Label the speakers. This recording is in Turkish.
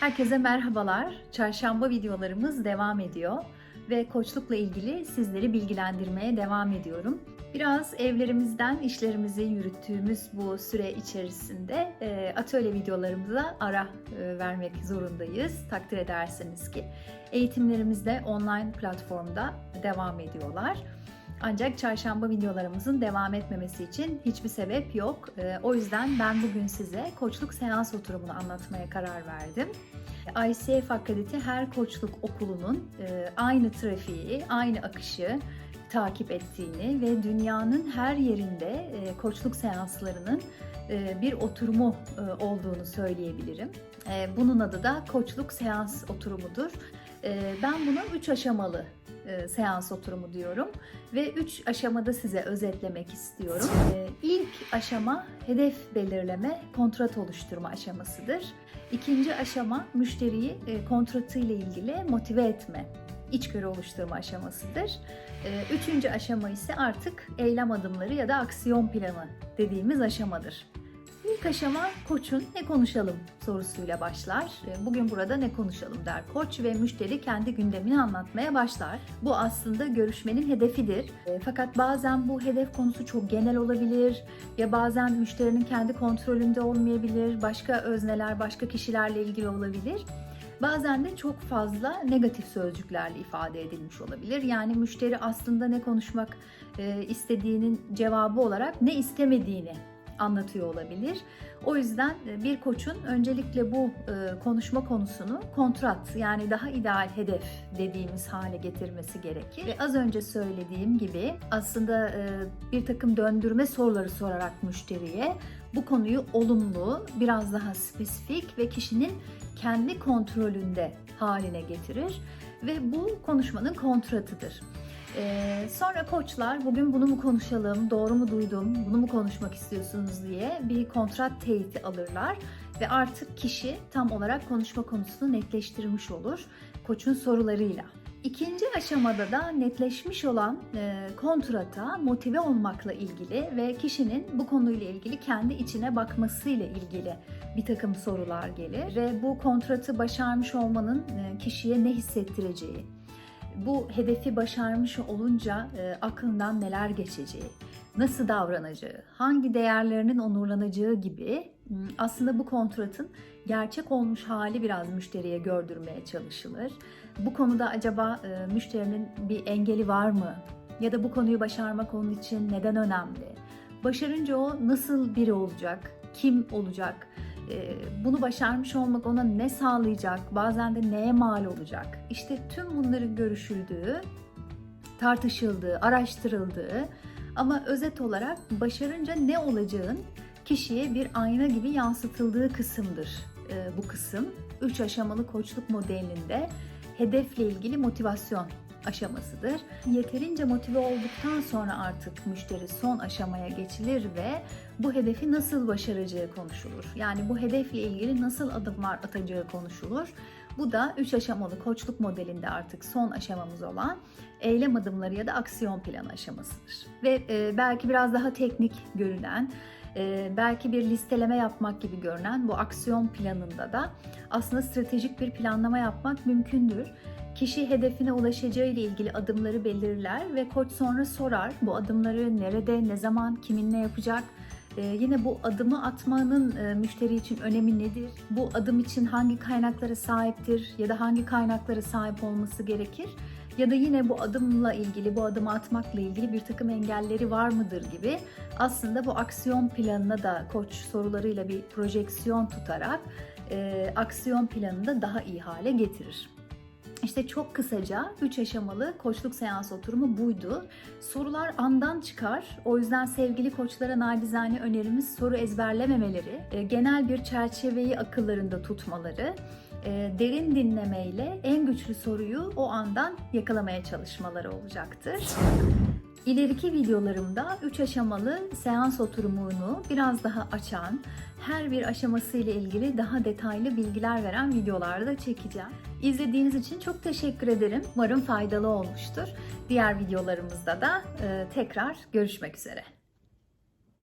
Speaker 1: Herkese merhabalar. Çarşamba videolarımız devam ediyor ve koçlukla ilgili sizleri bilgilendirmeye devam ediyorum. Biraz evlerimizden işlerimizi yürüttüğümüz bu süre içerisinde e, atölye videolarımıza ara e, vermek zorundayız. Takdir edersiniz ki eğitimlerimiz de online platformda devam ediyorlar. Ancak çarşamba videolarımızın devam etmemesi için hiçbir sebep yok. Ee, O yüzden ben bugün size koçluk seans oturumunu anlatmaya karar verdim. ICF Akredite her koçluk okulunun e, aynı trafiği, aynı akışı takip ettiğini ve dünyanın her yerinde e, koçluk seanslarının e, bir oturumu olduğunu söyleyebilirim. Bunun adı da koçluk seans oturumudur. Ben buna 3 aşamalı e, seans oturumu diyorum ve 3 aşamada size özetlemek istiyorum. E, İlk aşama hedef belirleme, kontrat oluşturma aşamasıdır. İkinci aşama müşteriyi e, kontratı ile ilgili motive etme, içgörü oluşturma aşamasıdır. E, Üçüncü aşama ise artık eylem adımları ya da aksiyon planı dediğimiz aşamadır. İlk aşama koçun ne konuşalım sorusuyla başlar. E, Bugün burada ne konuşalım der koç ve müşteri kendi gündemini anlatmaya başlar. Bu aslında görüşmenin hedefidir. E, Fakat bazen bu hedef konusu çok genel olabilir ya bazen müşterinin kendi kontrolünde olmayabilir, başka özneler, başka kişilerle ilgili olabilir. Bazen de çok fazla negatif sözcüklerle ifade edilmiş olabilir. Yani müşteri aslında ne konuşmak e, istediğinin cevabı olarak ne istemediğini anlatıyor olabilir. O yüzden e, bir koçun öncelikle bu e, konuşma konusunu kontrat yani daha ideal hedef dediğimiz hale getirmesi gerekir. Ve az önce söylediğim gibi aslında e, bir takım döndürme soruları sorarak müşteriye bu konuyu olumlu, biraz daha spesifik ve kişinin kendi kontrolünde haline getirir ve bu konuşmanın kontratıdır. Ee, sonra koçlar bugün bunu mu konuşalım, doğru mu duydum, bunu mu konuşmak istiyorsunuz diye bir kontrat teyiti alırlar ve artık kişi tam olarak konuşma konusunu netleştirmiş olur koçun sorularıyla. İkinci aşamada da netleşmiş olan e, kontrata motive olmakla ilgili ve kişinin bu konuyla ilgili kendi içine bakmasıyla ilgili bir takım sorular gelir ve bu kontratı başarmış olmanın e, kişiye ne hissettireceği, bu hedefi başarmış olunca e, aklından neler geçeceği, nasıl davranacağı, hangi değerlerinin onurlanacağı gibi m, aslında bu kontratın gerçek olmuş hali biraz müşteriye gördürmeye çalışılır. Bu konuda acaba e, müşterinin bir engeli var mı? Ya da bu konuyu başarmak onun için neden önemli? Başarınca o nasıl biri olacak? Kim olacak? E, bunu başarmış olmak ona ne sağlayacak? Bazen de neye mal olacak? İşte tüm bunların görüşüldüğü, tartışıldığı, araştırıldığı ama özet olarak başarınca ne olacağın kişiye bir ayna gibi yansıtıldığı kısımdır e, bu kısım. Üç aşamalı koçluk modelinde hedefle ilgili motivasyon aşamasıdır. Yeterince motive olduktan sonra artık müşteri son aşamaya geçilir ve bu hedefi nasıl başaracağı konuşulur. Yani bu hedefle ilgili nasıl adımlar atacağı konuşulur. Bu da 3 aşamalı koçluk modelinde artık son aşamamız olan eylem adımları ya da aksiyon planı aşamasıdır. Ve e, belki biraz daha teknik görünen, e, belki bir listeleme yapmak gibi görünen bu aksiyon planında da aslında stratejik bir planlama yapmak mümkündür. Kişi hedefine ulaşacağı ile ilgili adımları belirler ve koç sonra sorar bu adımları nerede, ne zaman, kiminle yapacak, ee, yine bu adımı atmanın e, müşteri için önemi nedir? Bu adım için hangi kaynaklara sahiptir ya da hangi kaynaklara sahip olması gerekir? Ya da yine bu adımla ilgili, bu adımı atmakla ilgili bir takım engelleri var mıdır gibi aslında bu aksiyon planına da koç sorularıyla bir projeksiyon tutarak e, aksiyon planını da daha iyi hale getirir. İşte çok kısaca 3 aşamalı koçluk seans oturumu buydu. Sorular andan çıkar. O yüzden sevgili koçlara nacizane önerimiz soru ezberlememeleri, e, genel bir çerçeveyi akıllarında tutmaları, e, derin dinlemeyle en güçlü soruyu o andan yakalamaya çalışmaları olacaktır. İleriki videolarımda 3 aşamalı seans oturumunu biraz daha açan, her bir aşaması ile ilgili daha detaylı bilgiler veren videolarda çekeceğim. İzlediğiniz için çok teşekkür ederim. Umarım faydalı olmuştur. Diğer videolarımızda da e, tekrar görüşmek üzere.